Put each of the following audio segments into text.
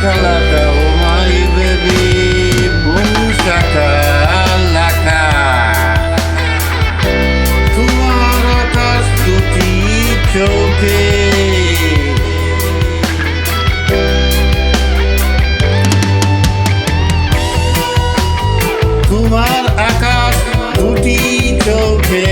shakalaka, oh my baby, boom shakalaka. তোমার আকাশ দুটি চোখে তোমার আকাশ দুটি চোখে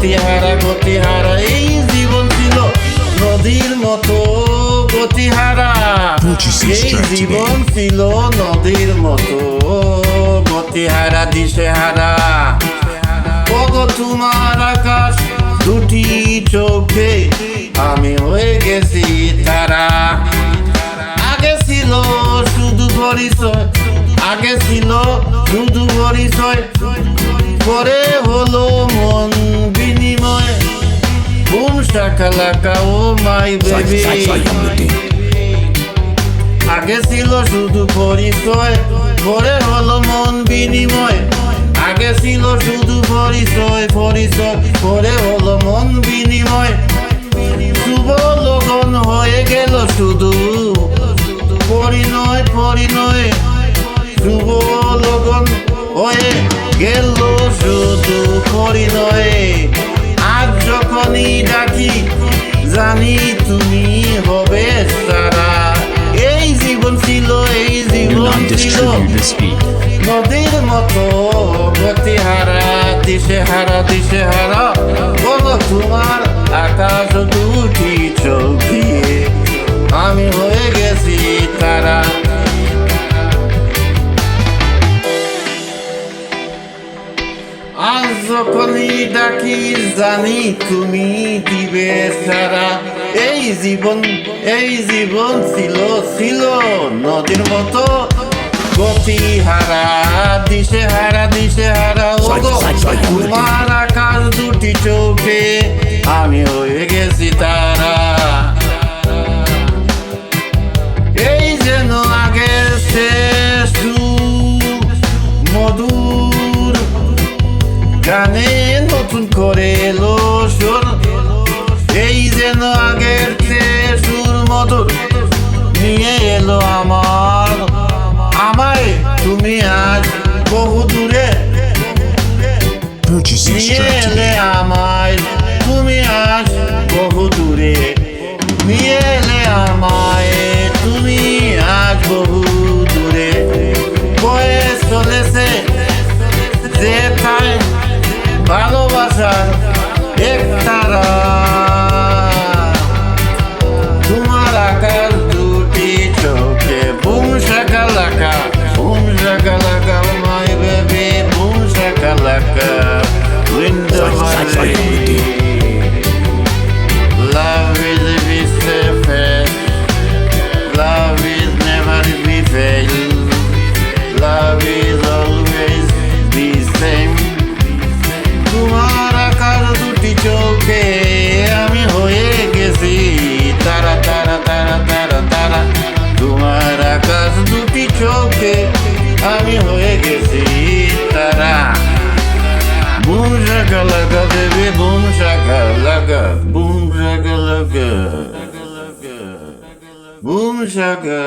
গতিহারা গতিহারা এই জীবন ছিল নদীর মতো গতিহারা এই জীবন ছিল নদীর মতো গতিহারা দিশেহারা। ওগো তোমার আকাশ দুটি চোখে আমি হয়ে গেছি তারা। আগে ছিল শুধু পরিচয় আগে ছিল শুধু পরিচয়। পরে হলো মন বিনিময়। Boom shakalaka oh my baby. আগে ছিল শুধু পরিচয় পরে হলো মন বিনিময়। আগে ছিল শুধু পরিচয় পরিচয় পরে হলো মন বিনিময়। শুভ লগন হয়ে গেল শুধু। পরিণয় পরিণয়। শুভ লগন হয়ে গেল পরিণয় আজ যখনই ডাকি জানি তুমি হবে সারা। এই জীবন ছিল এই জীবন ছিল। নদীর মতো গতি হারা দিশে হারা দিশে হারা বলো তোমার আকাশ যখনই ডাকি জানি তুমি দিবে সারা। এই জীবন এই জীবন ছিল ছিল নদীর মতো। গতি হারা দিশে হারা দিশে হারা। ও গো, তোমার আকাশ দুটি চোখে আমি হয়ে গানে নতুন করে এলো সুর এই যেন আগের চেয়ে সুর মধুর নিয়ে এলো আমার। আমায় তুমি আজ বহু দূরে নিয়ে এলে আমায়। তুমি আজ বহু দূরে নিয়ে এলে আমায় ভালোবাসার একতারা। তোমার আকার দুটি চোখে boom shakalaka boom shakalaka my baby boom shakalaka window চোখে আমি হয়ে গেছি। তারা তারা তারা তারা তারা, তোমার আকাশ দুটি চোখে আমি হয়ে গেছি। তারা বুম শাকা লাগা দেবে বুম শাকা লাগা বুম শাকা লাগা বুম শাকা